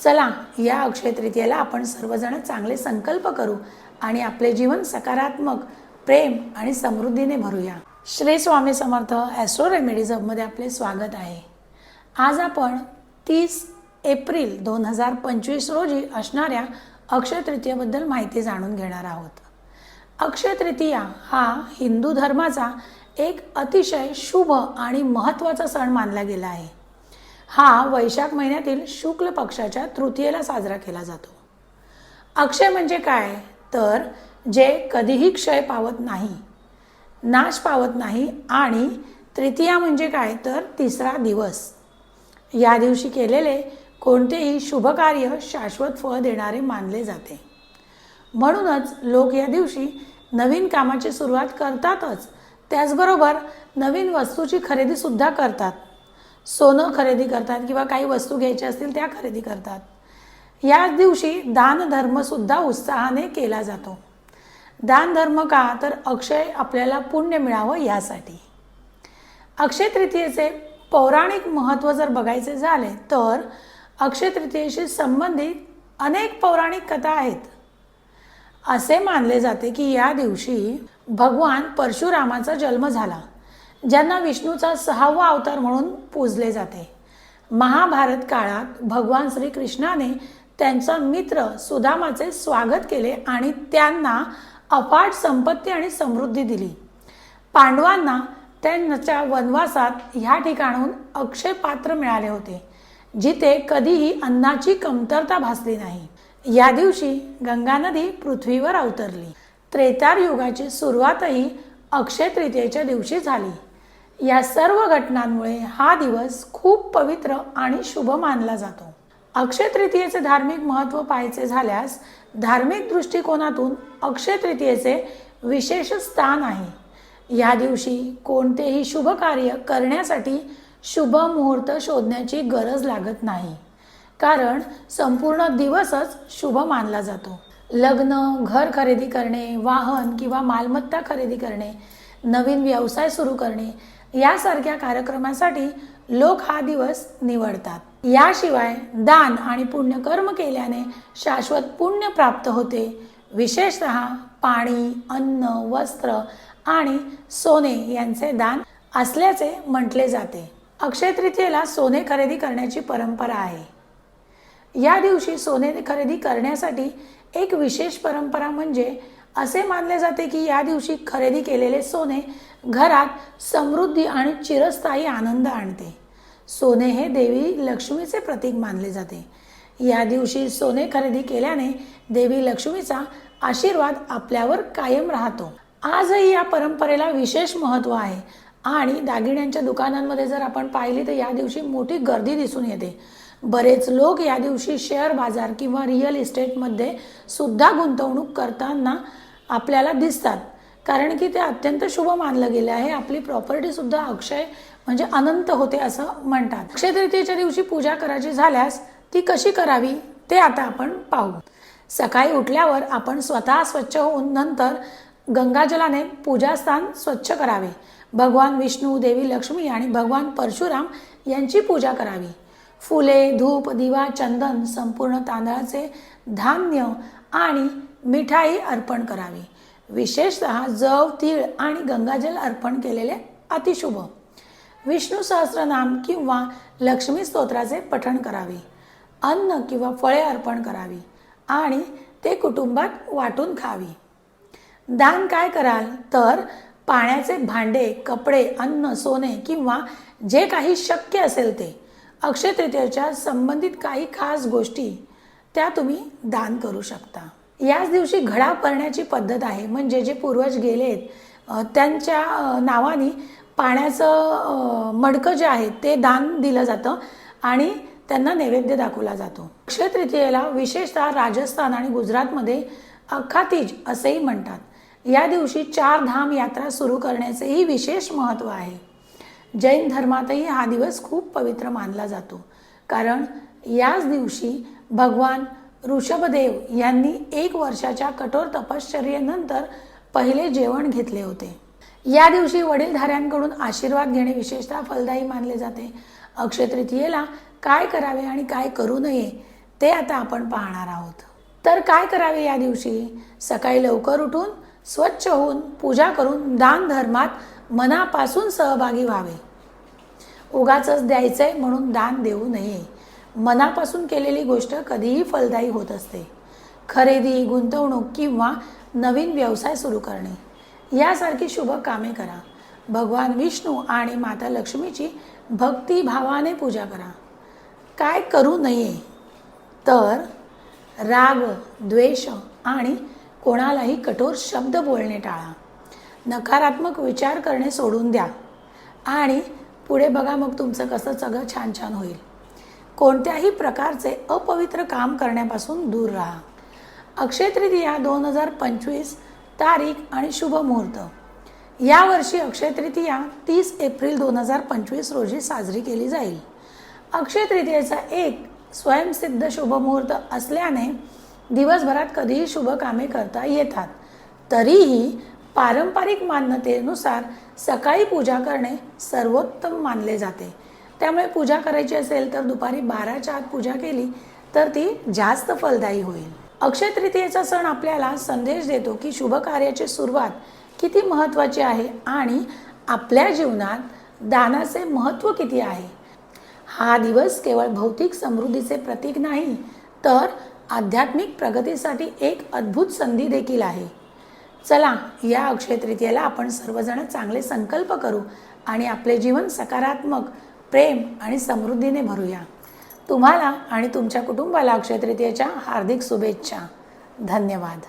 चला या अक्षय तृतीयेला आपण सर्वजण चांगले संकल्प करू आणि आपले जीवन सकारात्मक प्रेम आणि समृद्धीने भरूया. श्री स्वामी समर्थ ॲस्ट्रो रेमेडीज हबमध्ये आपले स्वागत आहे. आज आपण तीस एप्रिल दोन हजार पंचवीस रोजी असणाऱ्या अक्षय तृतीयेबद्दल माहिती जाणून घेणार आहोत. अक्षय तृतीया हा हिंदू धर्माचा एक अतिशय शुभ आणि महत्त्वाचा सण मानला गेला आहे. हा वैशाख महिन्यातील शुक्ल पक्षाच्या तृतीयेला साजरा केला जातो. अक्षय म्हणजे काय? तर जे कधीही क्षय पावत नाही नाश पावत नाही आणि तृतीया म्हणजे काय? तर तिसरा दिवस. या दिवशी केलेले कोणतेही शुभकार्य शाश्वत फळ देणारे मानले जाते. म्हणूनच लोक या दिवशी नवीन कामाची सुरुवात करतातच. त्याचबरोबर नवीन वस्तूची खरेदीसुद्धा करतात. सोनं खरेदी करतात किंवा काही वस्तू घ्यायच्या असतील त्या खरेदी करतात. याच दिवशी दानधर्मसुद्धा उत्साहाने केला जातो. दानधर्म का? तर अक्षय आपल्याला पुण्य मिळावं यासाठी. अक्षय तृतीयेचे पौराणिक महत्त्व जर बघायचे झाले तर अक्षय तृतीयेशी संबंधित अनेक पौराणिक कथा आहेत. असे मानले जाते की या दिवशी भगवान परशुरामाचा जन्म झाला. ज्यांना विष्णूचा सहावा अवतार म्हणून पूजले जाते. महाभारत काळात भगवान श्रीकृष्णाने त्यांचा मित्र सुदामाचे स्वागत केले आणि त्यांना अफाट संपत्ती आणि समृद्धी दिली. पांडवांना त्यांच्या वनवासात ह्या ठिकाणून अक्षय पात्र मिळाले होते जिथे कधीही अन्नाची कमतरता भासली नाही. या दिवशी गंगा नदी पृथ्वीवर अवतरली. त्रेतार युगाची सुरुवातही अक्षय तृतीयेच्या दिवशी झाली. या सर्व घटनांमुळे हा दिवस खूप पवित्र आणि शुभ मानला जातो. अक्षय तृतीयेचे धार्मिक महत्त्व पाहायचे झाल्यास धार्मिक दृष्टिकोनातून अक्षय तृतीयेचे विशेष स्थान आहे. या दिवशी कोणतेही शुभ कार्य करण्यासाठी शुभ मुहूर्त शोधण्याची गरज लागत नाही. कारण संपूर्ण दिवसच शुभ मानला जातो. लग्न घर खरेदी करणे वाहन किंवा मालमत्ता खरेदी करणे नवीन व्यवसाय सुरू करणे यासारख्या कार्यक्रमासाठी लोक हा दिवस निवडतात. याशिवाय दान आणि पुण्यकर्म केल्याने शाश्वत पुण्य प्राप्त होते. विशेषतः पाणी अन्न वस्त्र आणि सोने यांचे दान असल्याचे म्हटले जाते. अक्षय तृतीयेला सोने खरेदी करण्याची परंपरा आहे. या दिवशी सोने खरेदी करण्यासाठी एक विशेष परंपरा म्हणजे असे मानले जाते की या दिवशी खरेदी केलेले सोने घरात समृद्धी आणि चिरस्थायी आनंद आणते. सोने हे देवी लक्ष्मीचे प्रतीक मानले जाते. या दिवशी सोने खरेदी केल्याने देवी लक्ष्मीचा आशीर्वाद आपल्यावर कायम राहतो. आजही या परंपरेला विशेष महत्त्व आहे. आणि दागिन्यांच्या दुकानांमध्ये जर आपण पाहिली तर या दिवशी मोठी गर्दी दिसून येते. बरेच लोक या दिवशी शेअर बाजार किंवा रिअल इस्टेटमध्ये सुद्धा गुंतवणूक करताना आपल्याला दिसतात. कारण की ते अत्यंत शुभ मानलं गेलं आहे. आपली प्रॉपर्टीसुद्धा अक्षय म्हणजे अनंत होते असं म्हणतात. अक्षय तृतीयेच्या दिवशी पूजा करायची झाल्यास ती कशी करावी ते आता आपण पाहू. सकाळी उठल्यावर आपण स्वतः स्वच्छ होऊन नंतर गंगाजलाने पूजास्थान स्वच्छ करावे. भगवान विष्णू देवी लक्ष्मी आणि भगवान परशुराम यांची पूजा करावी. फुले धूप दिवा चंदन संपूर्ण तांदळाचे धान्य आणि मिठाई अर्पण करावी. विशेषतः जव तीळ आणि गंगाजल अर्पण केलेले अतिशुभ. विष्णू सहस्रनाम किंवा लक्ष्मी स्तोत्राचे पठण करावे. अन्न किंवा फळे अर्पण करावी आणि ते कुटुंबात वाटून खावी. दान काय कराल? तर पाण्याचे भांडे कपडे अन्न सोने किंवा जे काही शक्य असेल ते. अक्षय तृतीयेच्या संबंधित काही खास गोष्टी त्या तुम्ही दान करू शकता. याच दिवशी घडा करण्याची पद्धत आहे. म्हणजे जे पूर्वज गेलेत आहेत त्यांच्या नावाने पाण्याचं मडकं जे आहे ते दान दिलं जातं आणि त्यांना नैवेद्य दाखवला जातो. अक्षय तृतीयेला विशेषतः राजस्थान आणि गुजरातमध्ये अखातीज असेही म्हणतात. या दिवशी चार धाम यात्रा सुरू करण्याचेही विशेष महत्त्व आहे. जैन धर्मातही हा दिवस खूप पवित्र मानला जातो. कारण याच दिवशी भगवान ऋषभदेव यांनी एक वर्षाच्या कठोर तपश्चर्येनंतर पहिले जेवण घेतले होते. या दिवशी वडीलधाऱ्यांकडून आशीर्वाद घेणे विशेषतः फलदायी मानले जाते. अक्षय तृतीयेला काय करावे आणि काय करू नये ते आता आपण पाहणार आहोत. तर काय करावे या दिवशी? सकाळी लवकर उठून स्वच्छ होऊन पूजा करून दान धर्मात मनापासून सहभागी व्हावे. उगाच द्यायचंय म्हणून दान देऊ नये. मनापासून केलेली गोष्ट कधीही फलदायी होत असते. खरेदी गुंतवणूक किंवा नवीन व्यवसाय सुरू करणे. यासारखी शुभ कामे करा. भगवान विष्णू आणि माता लक्ष्मीची भक्तिभावाने पूजा करा. काय करू नये? तर राग द्वेष आणि कोणालाही कठोर शब्द बोलणे टाळा. नकारात्मक विचार करणे सोडून द्या. आणि पुढे बघा मग तुमचं कसं सगळं छान छान होईल. कोणत्याही प्रकारचे अपवित्र काम करण्यापासून दूर राहा. अक्षय तृतीया दोन हजार पंचवीस तारीख आणि शुभ मुहूर्त. यावर्षी अक्षय तृतीया तीस एप्रिल दोन हजार पंचवीस रोजी साजरी केली जाईल. अक्षय तृतीयेचा एक स्वयंसिद्ध शुभ मुहूर्त असल्याने दिवसभरात कधीही शुभ कामे करता येतात. तरीही पारंपरिक मान्यतेनुसार सकाळी पूजा करणे सर्वोत्तम मानले जाते. त्यामुळे पूजा करायची असेल तर दुपारी बाराच्या आत पूजा केली तर ती जास्त फलदायी होईल. अक्षय तृतीयेचा सण आपल्याला संदेश देतो की शुभ कार्याची सुरुवात किती महत्त्वाची आहे आणि आपल्या जीवनात दानाचे महत्त्व किती आहे? हा दिवस केवळ भौतिक समृद्धीचे प्रतीक नाही तर आध्यात्मिक प्रगतीसाठी एक अद्भुत संधी देखील आहे. चला या अक्षय तृतीयेला आपण सर्वजण चांगले संकल्प करू आणि आपले जीवन सकारात्मक प्रेम आणि समृद्धीने भरूया. तुम्हाला आणि तुमच्या कुटुंबाला अक्षय तृतीयेच्या हार्दिक शुभेच्छा. धन्यवाद.